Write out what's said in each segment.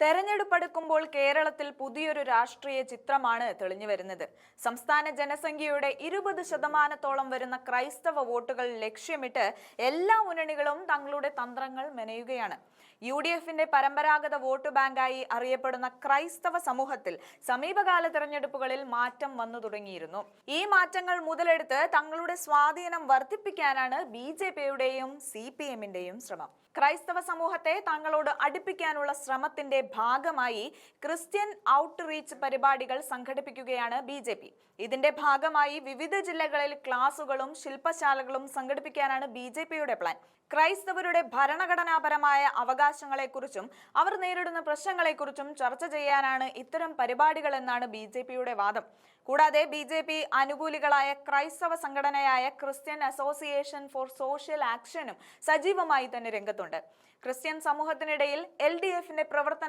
തെരഞ്ഞെടുപ്പെടുക്കുമ്പോൾ കേരളത്തിൽ പുതിയൊരു രാഷ്ട്രീയ ചിത്രമാണ് തെളിഞ്ഞു വരുന്നത്. സംസ്ഥാന ജനസംഖ്യയുടെ ഇരുപത് ശതമാനത്തോളം വരുന്ന ക്രൈസ്തവ വോട്ടുകൾ ലക്ഷ്യമിട്ട് എല്ലാ മുന്നണികളും തങ്ങളുടെ തന്ത്രങ്ങൾ മെനയുകയാണ്. യു ഡി എഫിന്റെ പരമ്പരാഗത വോട്ട് ബാങ്കായി അറിയപ്പെടുന്ന ക്രൈസ്തവ സമൂഹത്തിൽ സമീപകാല തെരഞ്ഞെടുപ്പുകളിൽ മാറ്റം വന്നു തുടങ്ങിയിരുന്നു. ഈ മാറ്റങ്ങൾ മുതലെടുത്ത് തങ്ങളുടെ സ്വാധീനം വർദ്ധിപ്പിക്കാനാണ് ബി ജെ പിയുടെയും സി പി എമ്മിന്റെയും ശ്രമം. ക്രൈസ്തവ സമൂഹത്തെ തങ്ങളോട് അടുപ്പിക്കാനുള്ള ശ്രമത്തിന്റെ ഭാഗമായി ക്രിസ്ത്യൻ ഔട്ട് റീച്ച് പരിപാടികൾ സംഘടിപ്പിക്കുകയാണ് ബി ജെ പി. ഇതിന്റെ ഭാഗമായി വിവിധ ജില്ലകളിൽ ക്ലാസുകളും ശില്പശാലകളും സംഘടിപ്പിക്കാനാണ് ബി ജെ പിയുടെ പ്ലാൻ ക്രൈസ്തവരുടെ ഭരണഘടനാപരമായ അവകാശങ്ങളെക്കുറിച്ചും അവർ നേരിടുന്ന പ്രശ്നങ്ങളെക്കുറിച്ചും ചർച്ച ചെയ്യാനാണ് ഇത്തരം പരിപാടികൾ എന്നാണ് ബി ജെ പിയുടെ വാദം. കൂടാതെ ബി ജെ പി അനുകൂലികളായ ക്രൈസ്തവ സംഘടനയായ ക്രിസ്ത്യൻ അസോസിയേഷൻ ഫോർ സോഷ്യൽ ആക്ഷനും സജീവമായി തന്നെ രംഗത്തുണ്ട്. ക്രിസ്ത്യൻ സമൂഹത്തിനിടയിൽ എൽ ഡി എഫിന്റെ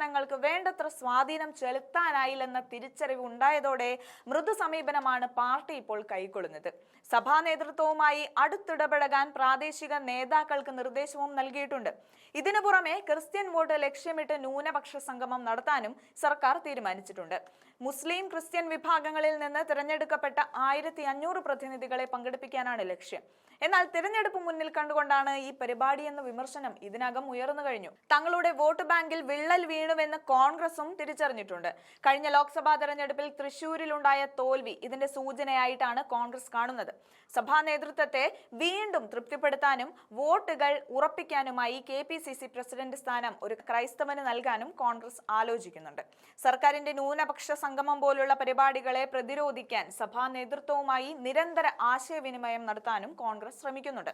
പ്രവർത്തനങ്ങൾക്ക് വേണ്ടത്ര സ്വാധീനം ചെലുത്താനായില്ലെന്ന തിരിച്ചറിവ് ഉണ്ടായതോടെ മൃദു സമീപനമാണ് പാർട്ടി ഇപ്പോൾ കൈക്കൊള്ളുന്നത്. സഭാ നേതൃത്വവുമായി അടുത്തിടപഴകാൻ പ്രാദേശിക നേതാക്കൾക്ക് നിർദ്ദേശവും നൽകിയിട്ടുണ്ട്. ഇതിനു പുറമെ ക്രിസ്ത്യൻ വോട്ട് ലക്ഷ്യമിട്ട് ന്യൂനപക്ഷ സംഗമം നടത്താനും സർക്കാർ തീരുമാനിച്ചിട്ടുണ്ട്. മുസ്ലിം ക്രിസ്ത്യൻ വിഭാഗങ്ങളിൽ നിന്ന് തിരഞ്ഞെടുക്കപ്പെട്ട ആയിരത്തി അഞ്ഞൂറ് പ്രതിനിധികളെ പങ്കെടുപ്പിക്കാനാണ് ലക്ഷ്യം. എന്നാൽ തിരഞ്ഞെടുപ്പ് മുന്നിൽ കണ്ടുകൊണ്ടാണ് ഈ പരിപാടി എന്ന വിമർശനം ഇതിനകം ഉയർന്നു കഴിഞ്ഞു. തങ്ങളുടെ വോട്ട് ബാങ്കിൽ വിള്ളൽ വീണുവെന്ന് കോൺഗ്രസും തിരിച്ചറിഞ്ഞിട്ടുണ്ട്. കഴിഞ്ഞ ലോക്സഭാ തെരഞ്ഞെടുപ്പിൽ തൃശൂരിലുണ്ടായ തോൽവി ഇതിന്റെ സൂചനയായിട്ടാണ് കോൺഗ്രസ് കാണുന്നത്. സഭാ നേതൃത്വത്തെ വീണ്ടും തൃപ്തിപ്പെടുത്താനും വോട്ടുകൾ ഉറപ്പിക്കാനുമായി K P C C president സ്ഥാനം ഒരു ക്രൈസ്തവന് നൽകാനും കോൺഗ്രസ് ആലോചിക്കുന്നുണ്ട്. സർക്കാരിന്റെ ന്യൂനപക്ഷ സംഗമം പോലുള്ള പരിപാടികളെ പ്രതിരോധിക്കാൻ സഭാ നേതൃത്വവുമായി നിരന്തര ആശയവിനിമയം നടത്താനും കോൺഗ്രസ് ശ്രമിക്കുന്നുണ്ട്.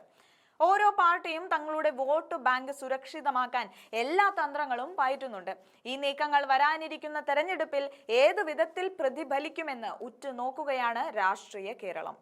ഓരോ പാർട്ടിയും തങ്ങളുടെ വോട്ട് ബാങ്ക് സുരക്ഷിതമാക്കാൻ എല്ലാ തന്ത്രങ്ങളും പയറ്റുന്നുണ്ട്. ഈ നീക്കങ്ങൾ വരാനിരിക്കുന്ന തെരഞ്ഞെടുപ്പിൽ ഏതു വിധത്തിൽ പ്രതിഫലിക്കുമെന്ന് ഉറ്റുനോക്കുകയാണ് രാഷ്ട്രീയ കേരളം.